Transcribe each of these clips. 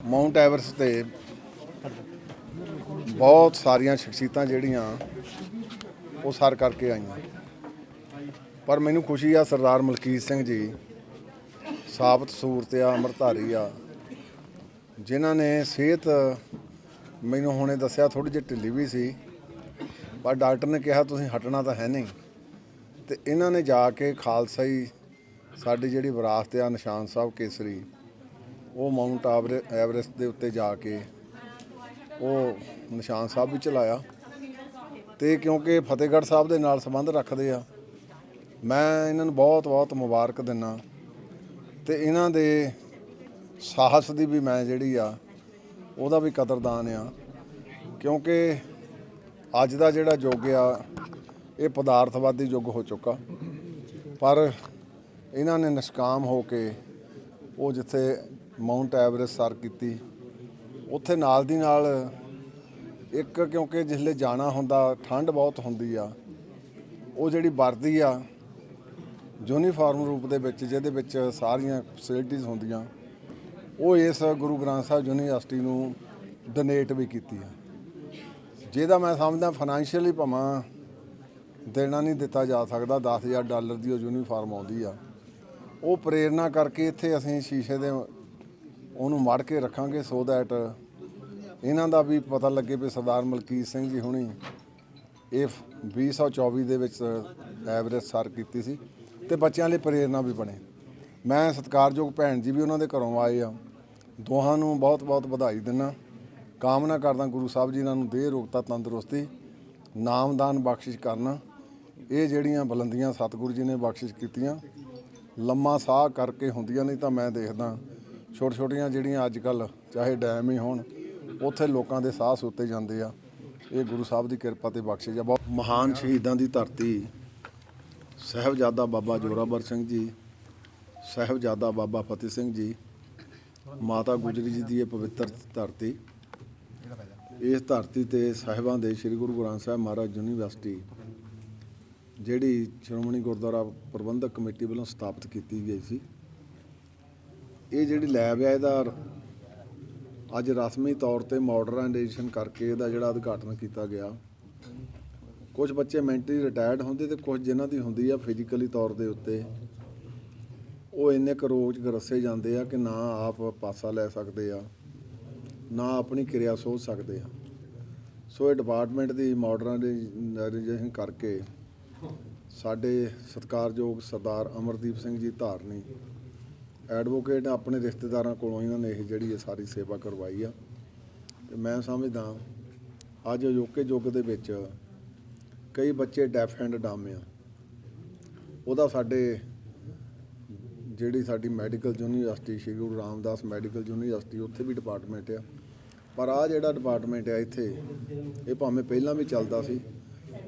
Mount ਐਵਰਸ ਤੇ ਬਹੁਤ ਸਾਰੀਆਂ ਸ਼ਖਸੀਅਤਾਂ ਜਿਹੜੀਆਂ ਉਹ ਸਰ ਕਰਕੇ ਆਈਆਂ। ਪਰ ਮੈਨੂੰ ਖੁਸ਼ੀ ਆ ਸਰਦਾਰ ਮਲਕੀਤ ਸਿੰਘ ਜੀ, ਸਾਬਤ ਸੂਰਤ ਆ, ਅੰਮ੍ਰਿਤਧਾਰੀ ਆ, ਜਿਨ੍ਹਾਂ ਨੇ ਸਿਹਤ ਮੈਨੂੰ ਹੁਣੇ ਦੱਸਿਆ ਥੋੜੀ ਜਿਹੀ ਢਿੱਲੀ ਵੀ ਸੀ, ਪਰ ਡਾਕਟਰ ਨੇ ਕਿਹਾ, ਤੁਸੀਂ ਹਟਣਾ ਤਾਂ ਹੈ ਨਹੀਂ। ਤੇ ਇਹਨਾਂ ਨੇ ਜਾ ਕੇ ਖਾਲਸਾ ਹੀ ਸਾਡੀ ਜਿਹੜੀ ਵਿਰਾਸਤ ਆ, ਨਿਸ਼ਾਨ ਸਾਹਿਬ ਕੇਸਰੀ ਉਹ ਮਾਊਂਟ ਆਵਰੇ- ਐਵਰੈਸਟ ਦੇ ਉੱਤੇ ਜਾ ਕੇ ਉਹ ਨਿਸ਼ਾਨ ਸਾਹਿਬ ਵੀ ਚਲਾਇਆ। ਤੇ ਕਿਉਂਕਿ ਫਤਿਹਗੜ੍ਹ ਸਾਹਿਬ ਦੇ ਨਾਲ ਸੰਬੰਧ ਰੱਖਦੇ ਆ, ਮੈਂ ਇਹਨਾਂ ਨੂੰ ਬਹੁਤ ਬਹੁਤ ਮੁਬਾਰਕ ਦਿੰਨਾ। ਤੇ ਇਹਨਾਂ ਦੇ ਸਾਹਸ ਦੀ ਵੀ ਮੈਂ ਜਿਹੜੀ ਆ, ਉਹਦਾ ਵੀ ਕਦਰਦਾਨ ਆ। ਕਿਉਂਕਿ ਅੱਜ ਦਾ ਜਿਹੜਾ ਯੁੱਗ ਆ, ਇਹ ਪਦਾਰਥਵਾਦੀ ਯੁੱਗ ਹੋ ਚੁੱਕਾ। ਪਰ ਇਹਨਾਂ ਨੇ ਨਿਸ਼ਕਾਮ ਹੋ ਕੇ ਉਹ ਜਿੱਥੇ ਮਾਊਂਟ ਐਵਰੈਸਟ ਸਰ ਕੀਤੀ। ਉੱਥੇ ਨਾਲ ਦੀ ਨਾਲ ਇੱਕ ਕਿਉਂਕਿ ਜਿਸਲੇ ਜਾਣਾ ਹੁੰਦਾ, ਠੰਡ ਬਹੁਤ ਹੁੰਦੀ ਆ, ਉਹ ਜਿਹੜੀ ਵਰਦੀ ਆ ਯੂਨੀਫਾਰਮ ਰੂਪ ਦੇ ਵਿੱਚ, ਜਿਹਦੇ ਵਿੱਚ ਸਾਰੀਆਂ ਫੈਸਿਲਿਟੀਆਂ ਹੁੰਦੀਆਂ, ਉਹ ਇਸ ਗੁਰੂ ਗ੍ਰੰਥ ਸਾਹਿਬ ਯੂਨੀਵਰਸਿਟੀ ਨੂੰ ਡੋਨੇਟ ਵੀ ਕੀਤੀ ਆ। ਜਿਹਦਾ ਮੈਂ ਸਮਝਦਾ ਫਾਈਨੈਂਸ਼ੀਅਲੀ ਭਾਵਾਂ, ਦੇਣਾ ਨਹੀਂ ਦਿੱਤਾ ਜਾ ਸਕਦਾ 10000 ਡਾਲਰ ਦੀ ਉਹ ਯੂਨੀਫਾਰਮ ਆਉਂਦੀ ਆ। ਉਹ ਪ੍ਰੇਰਣਾ ਕਰਕੇ ਇੱਥੇ ਅਸੀਂ ਸ਼ੀਸ਼ੇ ਦੇ ਉਹਨੂੰ ਮੜ ਕੇ ਰੱਖਾਂਗੇ ਸੋ ਦੈਟ ਇਹਨਾਂ ਦਾ ਵੀ ਪਤਾ ਲੱਗੇ ਵੀ ਸਰਦਾਰ ਮਲਕੀਤ ਸਿੰਘ ਜੀ ਹੁਣੀ ਇਹ 2024 ਦੇ ਵਿੱਚ ਐਵਰੇਜ ਸਰ ਕੀਤੀ ਸੀ ਤੇ ਬੱਚਿਆਂ ਲਈ ਪ੍ਰੇਰਣਾ ਵੀ ਬਣੇ। ਮੈਂ ਸਤਿਕਾਰਯੋਗ ਭੈਣ ਜੀ ਵੀ ਉਹਨਾਂ ਦੇ ਘਰੋਂ ਆਏ ਆ। ਦੋਹਾਂ ਨੂੰ ਬਹੁਤ-ਬਹੁਤ ਵਧਾਈ ਦਿੰਨਾ। ਕਾਮਨਾ ਕਰਦਾ ਗੁਰੂ ਸਾਹਿਬ ਜੀ ਇਹਨਾਂ ਨੂੰ ਦੇਹ, ਰੋਗਤਾ, ਤੰਦਰੁਸਤੀ, ਨਾਮਦਾਨ ਬਖਸ਼ਿਸ਼ ਕਰਨਾ। ਇਹ ਜਿਹੜੀਆਂ ਬੁਲੰਦੀਆਂ ਸਤਿਗੁਰੂ ਜੀ ਨੇ ਬਖਸ਼ਿਸ਼ ਕੀਤੀਆਂ, ਲੰਮਾ ਸਾਹ ਕਰਕੇ ਹੁੰਦੀਆਂ ਨਹੀਂ ਤਾਂ ਮੈਂ ਦੇਖਦਾ ਛੋਟ ਛੋਟੀਆਂ ਜਿਹੜੀਆਂ ਅੱਜ ਕੱਲ ਚਾਹੇ ਡੈਮ ਹੀ ਹੋਣ, ਉੱਥੇ ਲੋਕਾਂ ਦੇ ਸਾਹ ਸੁੱਤੇ ਜਾਂਦੇ ਆ। ਇਹ ਗੁਰੂ ਸਾਹਿਬ ਦੀ ਕਿਰਪਾ ਤੇ ਬਖਸ਼ਿਸ਼ ਆ ਬਹੁਤ ਮਹਾਨ ਸ਼ਹੀਦਾਂ ਦੀ ਧਰਤੀ, ਸਾਹਿਬਜ਼ਾਦਾ ਬਾਬਾ ਜੋਰਾਵਰ ਸਿੰਘ ਜੀ, ਸਾਹਿਬਜ਼ਾਦਾ ਬਾਬਾ ਫਤਿਹ ਸਿੰਘ ਜੀ, ਮਾਤਾ ਗੁਜਰੀ ਜੀ ਦੀ ਇਹ ਪਵਿੱਤਰ ਧਰਤੀ। ਇਸ ਧਰਤੀ ਤੇ ਸਾਹਿਬਾਂ ਦੇ ਸ੍ਰੀ ਗੁਰੂ ਗ੍ਰੰਥ ਸਾਹਿਬ ਮਹਾਰਾਜ ਯੂਨੀਵਰਸਿਟੀ, ਜਿਹੜੀ ਸ਼੍ਰੋਮਣੀ ਗੁਰਦੁਆਰਾ ਪ੍ਰਬੰਧਕ ਕਮੇਟੀ ਵੱਲੋਂ ਸਥਾਪਿਤ ਕੀਤੀ ਗਈ ਸੀ। ਇਹ ਜਿਹੜੀ ਲੈਬ ਹੈ ਇਹਦਾ ਅੱਜ ਰਸਮੀ ਤੌਰ ਤੇ ਮਾਡਰਨਾਈਜੇਸ਼ਨ ਕਰਕੇ ਇਹਦਾ ਜਿਹੜਾ ਉਦਘਾਟਨ ਕੀਤਾ ਗਿਆ। ਕੁਝ ਬੱਚੇ ਮੈਂਟਲੀ ਰਿਟਾਇਰਡ ਹੁੰਦੇ ਤੇ ਕੁਝ ਜਿਨ੍ਹਾਂ ਦੀ ਹੁੰਦੀ ਆ ਫਿਜ਼ੀਕਲੀ ਤੌਰ ਦੇ ਉੱਤੇ, ਉਹ ਇੰਨੇ ਕੁ ਰੋਜ਼ ਗਰਸੇ ਜਾਂਦੇ ਆ ਕਿ ਨਾ ਆਪ ਪਾਸਾ ਲੈ ਸਕਦੇ ਆ, ਨਾ ਆਪਣੀ ਕਿਰਿਆ ਸੋਚ ਸਕਦੇ ਆ। ਸੋ ਇਹ ਡਿਪਾਰਟਮੈਂਟ ਦੀ ਮਾਡਰਨਾਈਜੇਸ਼ਨ ਕਰਕੇ ਸਾਡੇ ਸਤਿਕਾਰਯੋਗ ਸਰਦਾਰ ਅਮਰਦੀਪ ਸਿੰਘ ਜੀ ਧਾਰਨੀ ਐਡਵੋਕੇਟ ਆਪਣੇ ਰਿਸ਼ਤੇਦਾਰਾਂ ਕੋਲੋਂ ਇਹਨਾਂ ਨੇ ਇਹ ਜਿਹੜੀ ਇਹ ਸਾਰੀ ਸੇਵਾ ਕਰਵਾਈ ਆ। ਤੇ ਮੈਂ ਸਮਝਦਾ ਅੱਜ ਅਜੋਕੇ ਯੁੱਗ ਦੇ ਵਿੱਚ ਕਈ ਬੱਚੇ ਡੈਫ ਐਂਡ ਡੰਮ ਆ। ਉਹਦਾ ਸਾਡੇ ਜਿਹੜੀ ਸਾਡੀ medical university, Shri Guru Ramdas medical university, ਉੱਥੇ ਵੀ ਡਿਪਾਰਟਮੈਂਟ ਆ। ਪਰ ਆ ਜਿਹੜਾ ਡਿਪਾਰਟਮੈਂਟ ਆ ਇੱਥੇ, ਇਹ ਭਾਵੇਂ ਪਹਿਲਾਂ ਵੀ ਚੱਲਦਾ ਸੀ,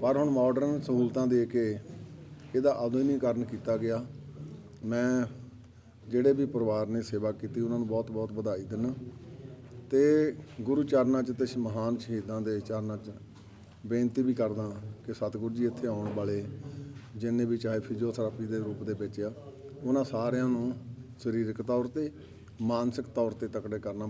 ਪਰ ਹੁਣ ਮਾਡਰਨ ਸਹੂਲਤਾਂ ਦੇ ਕੇ ਇਹਦਾ ਆਧੁਨਿਕੀਕਰਨ ਕੀਤਾ ਗਿਆ। ਮੈਂ ਜਿਹੜੇ ਵੀ ਪਰਿਵਾਰ ਨੇ ਸੇਵਾ ਕੀਤੀ, ਉਹਨਾਂ ਨੂੰ ਬਹੁਤ-ਬਹੁਤ ਵਧਾਈ ਦਿੰਦਾ। ਤੇ ਗੁਰੂ ਚਰਨਾਂ 'ਚ ਤੇ ਮਹਾਨ ਸ਼ਹੀਦਾਂ ਦੇ ਚਰਨਾਂ 'ਚ ਬੇਨਤੀ ਵੀ ਕਰਦਾ ਕਿ ਸਤਿਗੁਰੂ ਜੀ ਇੱਥੇ ਆਉਣ ਵਾਲੇ ਜਿੰਨੇ ਵੀ ਚਾਹੇ ਫਿਜ਼ੀਓਥੈਰੇਪੀ ਦੇ ਰੂਪ ਦੇ ਵਿੱਚ ਆ, ਉਹਨਾਂ ਸਾਰਿਆਂ ਨੂੰ ਸਰੀਰਕ ਤੌਰ ਤੇ, ਮਾਨਸਿਕ ਤੌਰ ਤੇ ਤਕੜੇ ਕਰਨਾ